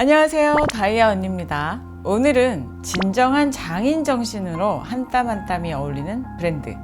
안녕하세요. 다이아 언니입니다. 오늘은 진정한 장인 정신으로 한 땀 한 땀이 어울리는 브랜드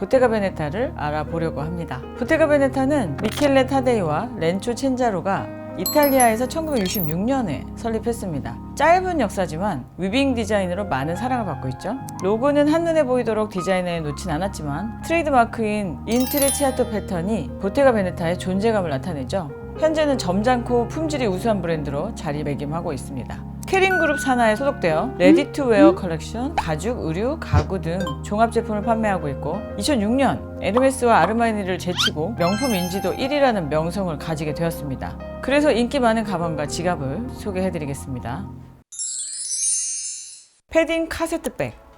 보테가 베네타를 알아보려고 합니다. 보테가 베네타는 미켈레 타데이와 렌초 첸자로가 이탈리아에서 1966년에 설립했습니다. 짧은 역사지만 위빙 디자인으로 많은 사랑을 받고 있죠. 로고는 한눈에 보이도록 디자인에 놓진 않았지만 트레이드마크인 인트레치아토 패턴이 보테가 베네타의 존재감을 나타내죠. 현재는 점잖고 품질이 우수한 브랜드로 자리매김하고 있습니다. 캐링그룹 산하에 소속되어 레디투웨어 컬렉션, 가죽, 의류, 가구 등 종합 제품을 판매하고 있고 2006년 에르메스와 아르마니를 제치고 명품 인지도 1위라는 명성을 가지게 되었습니다. 그래서 인기 많은 가방과 지갑을 소개해드리겠습니다. 패딩 카세트백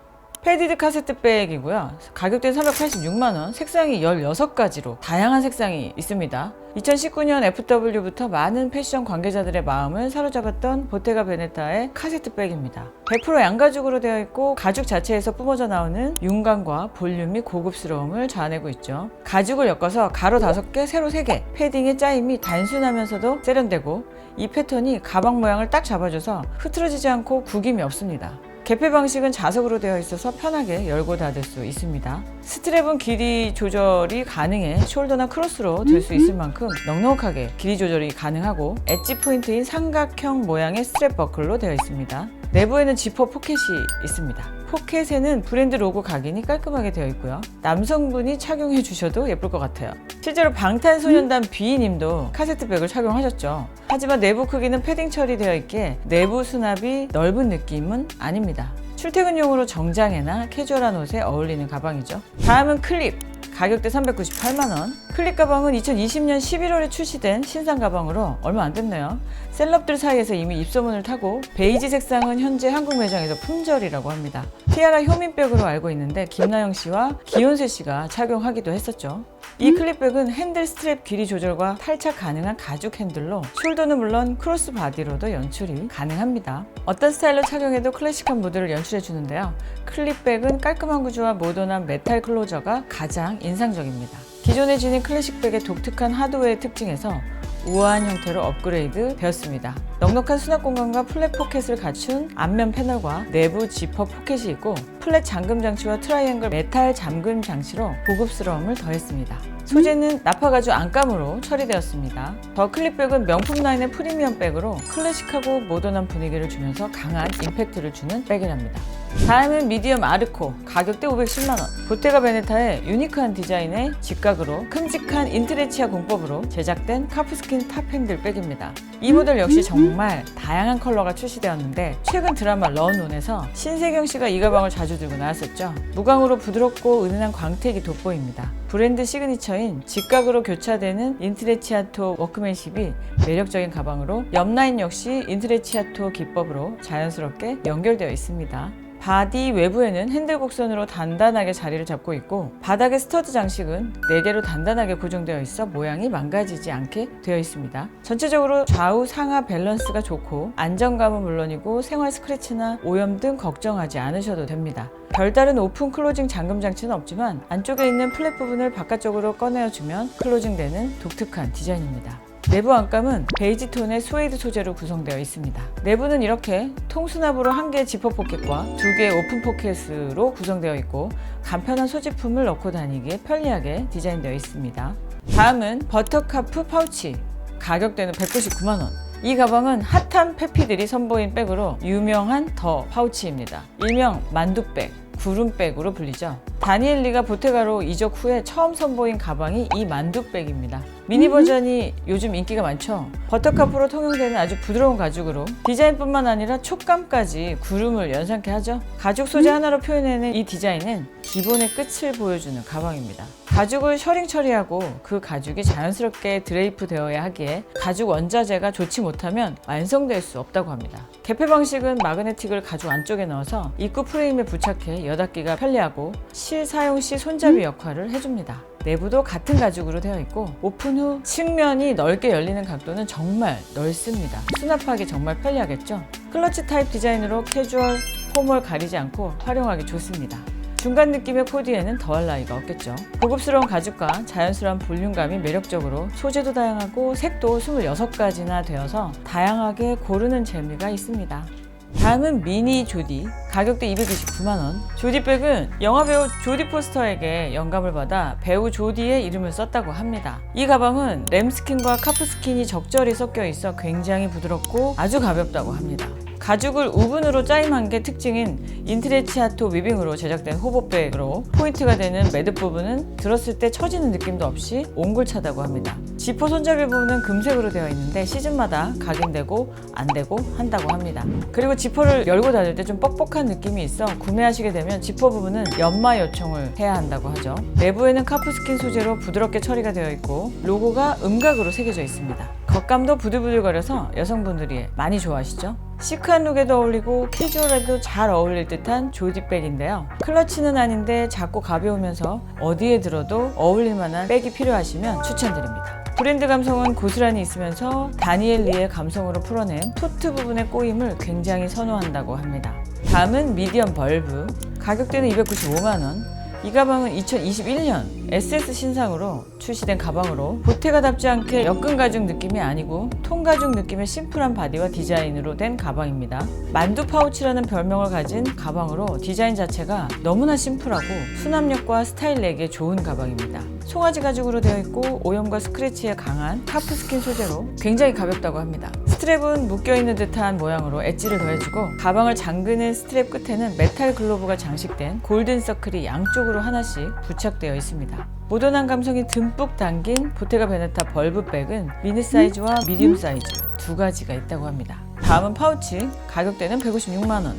패디드 카세트백이고요. 가격대는 386만 원, 색상이 16가지로 다양한 색상이 있습니다. 2019년 FW부터 많은 패션 관계자들의 마음을 사로잡았던 보테가 베네타의 카세트백입니다. 100% 양가죽으로 되어 있고 가죽 자체에서 뿜어져 나오는 윤광과 볼륨이 고급스러움을 자아내고 있죠. 가죽을 엮어서 가로 5개, 세로 3개, 패딩의 짜임이 단순하면서도 세련되고 이 패턴이 가방 모양을 딱 잡아줘서 흐트러지지 않고 구김이 없습니다. 개폐 방식은 자석으로 되어 있어서 편하게 열고 닫을 수 있습니다. 스트랩은 길이 조절이 가능해 숄더나 크로스로 들 수 있을 만큼 넉넉하게 길이 조절이 가능하고 엣지 포인트인 삼각형 모양의 스트랩 버클로 되어 있습니다. 내부에는 지퍼 포켓이 있습니다. 포켓에는 브랜드 로고 각인이 깔끔하게 되어 있고요. 남성분이 착용해 주셔도 예쁠 것 같아요. 실제로 방탄소년단 비님도 카세트백을 착용하셨죠. 하지만 내부 크기는 패딩 처리되어 있기에 내부 수납이 넓은 느낌은 아닙니다. 출퇴근용으로 정장에나 캐주얼한 옷에 어울리는 가방이죠. 다음은 클립. 가격대 398만원. 클립 가방은 2020년 11월에 출시된 신상 가방으로 얼마 안 됐네요. 셀럽들 사이에서 이미 입소문을 타고 베이지 색상은 현재 한국 매장에서 품절이라고 합니다. 티아라 효민백으로 알고 있는데 김나영 씨와 기온세 씨가 착용하기도 했었죠. 이 클립백은 핸들 스트랩 길이 조절과 탈착 가능한 가죽 핸들로 숄더는 물론 크로스 바디로도 연출이 가능합니다. 어떤 스타일로 착용해도 클래식한 무드를 연출해 주는데요. 클립백은 깔끔한 구조와 모던한 메탈 클로저가 가장 인상적입니다. 기존에 지닌 클래식백의 독특한 하드웨어 특징에서 우아한 형태로 업그레이드 되었습니다. 넉넉한 수납 공간과 플랫 포켓을 갖춘 앞면 패널과 내부 지퍼 포켓이 있고 플랫 잠금 장치와 트라이앵글 메탈 잠금 장치로 고급스러움을 더했습니다. 소재는 나파가죽 안감으로 처리되었습니다. 더 클립백은 명품 라인의 프리미엄 백으로 클래식하고 모던한 분위기를 주면서 강한 임팩트를 주는 백이랍니다. 다음은 미디엄 아르코 가격대 510만원 보테가 베네타의 유니크한 디자인의 직각으로 큼직한 인트레치아 공법으로 제작된 카프스킨 탑 핸들 백입니다 이 모델 역시 정말 다양한 컬러가 출시되었는데 최근 드라마 런온에서 신세경 씨가 이 가방을 자주 들고 나왔었죠 무광으로 부드럽고 은은한 광택이 돋보입니다 브랜드 시그니처 인 직각으로 교차되는 인트레치아토 워크맨십이 매력적인 가방으로 옆라인 역시 인트레치아토 기법으로 자연스럽게 연결되어 있습니다 바디 외부에는 핸들 곡선으로 단단하게 자리를 잡고 있고 바닥의 스터드 장식은 4개로 단단하게 고정되어 있어 모양이 망가지지 않게 되어 있습니다. 전체적으로 좌우 상하 밸런스가 좋고 안정감은 물론이고 생활 스크래치나 오염 등 걱정하지 않으셔도 됩니다. 별다른 오픈 클로징 잠금 장치는 없지만 안쪽에 있는 플랫 부분을 바깥쪽으로 꺼내어주면 클로징되는 독특한 디자인입니다. 내부 안감은 베이지 톤의 스웨이드 소재로 구성되어 있습니다. 내부는 이렇게 통수납으로 한 개의 지퍼 포켓과 두 개의 오픈 포켓으로 구성되어 있고 간편한 소지품을 넣고 다니기에 편리하게 디자인되어 있습니다. 다음은 버터카프 파우치. 가격대는 199만원. 이 가방은 핫한 페피들이 선보인 백으로 유명한 더 파우치입니다. 일명 만두백, 구름백으로 불리죠. 다니엘리가 보테가로 이적 후에 처음 선보인 가방이 이 만두백입니다. 미니 버전이 요즘 인기가 많죠. 버터카프로 통용되는 아주 부드러운 가죽으로 디자인뿐만 아니라 촉감까지 구름을 연상케 하죠. 가죽 소재 하나로 표현해낸 이 디자인은 기본의 끝을 보여주는 가방입니다. 가죽을 셔링 처리하고 그 가죽이 자연스럽게 드레이프 되어야 하기에 가죽 원자재가 좋지 못하면 완성될 수 없다고 합니다. 개폐 방식은 마그네틱을 가죽 안쪽에 넣어서 입구 프레임에 부착해 여닫기가 편리하고 실 사용 시 손잡이 역할을 해줍니다. 내부도 같은 가죽으로 되어 있고 오픈 후 측면이 넓게 열리는 각도는 정말 넓습니다. 수납하기 정말 편리하겠죠? 클러치 타입 디자인으로 캐주얼, 폼을 가리지 않고 활용하기 좋습니다. 중간 느낌의 코디에는 더할 나위가 없겠죠. 고급스러운 가죽과 자연스러운 볼륨감이 매력적으로 소재도 다양하고 색도 26가지나 되어서 다양하게 고르는 재미가 있습니다. 다음은 미니 조디. 가격대 229만원. 조디백은 영화배우 조디 포스터에게 영감을 받아 배우 조디의 이름을 썼다고 합니다. 이 가방은 램스킨과 카프스킨이 적절히 섞여 있어 굉장히 부드럽고 아주 가볍다고 합니다 가죽을 우분으로 짜임한 게 특징인 인트레치아토 위빙으로 제작된 호보백으로 포인트가 되는 매듭 부분은 들었을 때 처지는 느낌도 없이 옹골차다고 합니다. 지퍼 손잡이 부분은 금색으로 되어 있는데 시즌마다 각인되고 안 되고 한다고 합니다. 그리고 지퍼를 열고 닫을 때 좀 뻑뻑한 느낌이 있어 구매하시게 되면 지퍼 부분은 연마 요청을 해야 한다고 하죠. 내부에는 카프스킨 소재로 부드럽게 처리가 되어 있고 로고가 음각으로 새겨져 있습니다. 겉감도 부들부들거려서 여성분들이 많이 좋아하시죠? 시크한 룩에도 어울리고 캐주얼에도 잘 어울릴 듯한 조디백인데요. 클러치는 아닌데 작고 가벼우면서 어디에 들어도 어울릴 만한 백이 필요하시면 추천드립니다. 브랜드 감성은 고스란히 있으면서 다니엘 리의 감성으로 풀어낸 토트 부분의 꼬임을 굉장히 선호한다고 합니다. 다음은 미디엄 벌브. 가격대는 295만원. 이 가방은 2021년 SS 신상으로 출시된 가방으로 보테가답지 않게 엮은 가죽 느낌이 아니고 통 가죽 느낌의 심플한 바디와 디자인으로 된 가방입니다. 만두 파우치라는 별명을 가진 가방으로 디자인 자체가 너무나 심플하고 수납력과 스타일 내기에 좋은 가방입니다. 송아지 가죽으로 되어 있고 오염과 스크래치에 강한 카프스킨 소재로 굉장히 가볍다고 합니다. 스트랩은 묶여있는 듯한 모양으로 엣지를 더해주고 가방을 잠그는 스트랩 끝에는 메탈 글로브가 장식된 골든 서클이 양쪽으로 하나씩 부착되어 있습니다. 모던한 감성이 듬뿍 담긴 보테가 베네타 벌브백은 미니 사이즈와 미디움 사이즈 두 가지가 있다고 합니다. 다음은 파우치, 가격대는 156만원.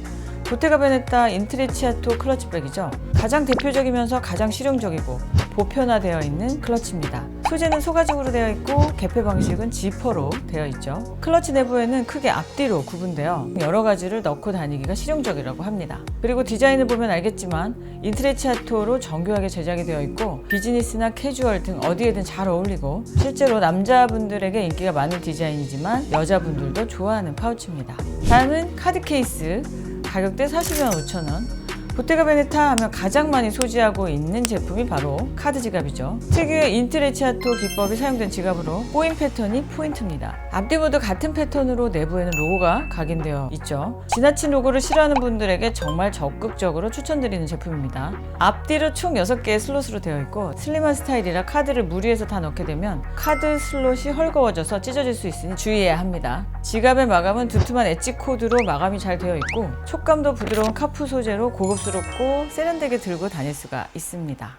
보테가 베네타 인트리치아토 클러치백이죠. 가장 대표적이면서 가장 실용적이고 보편화되어 있는 클러치입니다. 소재는 소가죽으로 되어 있고 개폐 방식은 지퍼로 되어 있죠. 클러치 내부에는 크게 앞뒤로 구분되어 여러 가지를 넣고 다니기가 실용적이라고 합니다. 그리고 디자인을 보면 알겠지만 인트레치아토로 정교하게 제작이 되어 있고 비즈니스나 캐주얼 등 어디에든 잘 어울리고 실제로 남자분들에게 인기가 많은 디자인이지만 여자분들도 좋아하는 파우치입니다. 다음은 카드 케이스 가격대 40만 5천 원. 보테가 베네타 하면 가장 많이 소지하고 있는 제품이 바로 카드 지갑이죠. 특유의 인트레치아토 기법이 사용된 지갑으로 꼬인 패턴이 포인트입니다. 앞뒤 모두 같은 패턴으로 내부에는 로고가 각인되어 있죠. 지나친 로고를 싫어하는 분들에게 정말 적극적으로 추천드리는 제품입니다. 앞뒤로 총 6개의 슬롯으로 되어 있고 슬림한 스타일이라 카드를 무리해서 다 넣게 되면 카드 슬롯이 헐거워져서 찢어질 수 있으니 주의해야 합니다. 지갑의 마감은 두툼한 엣지 코드로 마감이 잘 되어 있고 촉감도 부드러운 카프 소재로 고급 스럽고 세련되게 들고 다닐 수가 있습니다.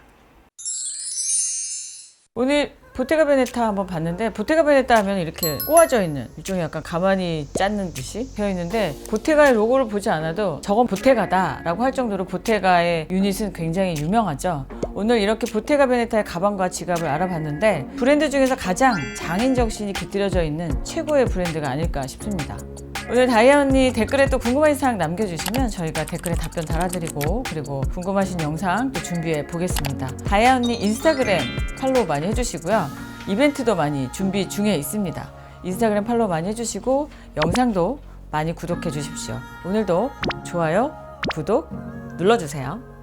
오늘 보테가 베네타 한번 봤는데 보테가 베네타 하면 이렇게 꼬아져 있는 일종의 약간 가만히 짰는 듯이 되어 있는데 보테가의 로고를 보지 않아도 저건 보테가다 라고 할 정도로 보테가의 유닛은 굉장히 유명하죠 오늘 이렇게 보테가 베네타의 가방과 지갑을 알아봤는데 브랜드 중에서 가장 장인 정신이 깃들여져 있는 최고의 브랜드가 아닐까 싶습니다 오늘 다이아 언니 댓글에 또 궁금하신 사항 남겨주시면 저희가 댓글에 답변 달아드리고 그리고 궁금하신 영상 또 준비해 보겠습니다. 다이아 언니 인스타그램 팔로우 많이 해주시고요. 이벤트도 많이 준비 중에 있습니다. 인스타그램 팔로우 많이 해주시고 영상도 많이 구독해 주십시오. 오늘도 좋아요, 구독 눌러주세요.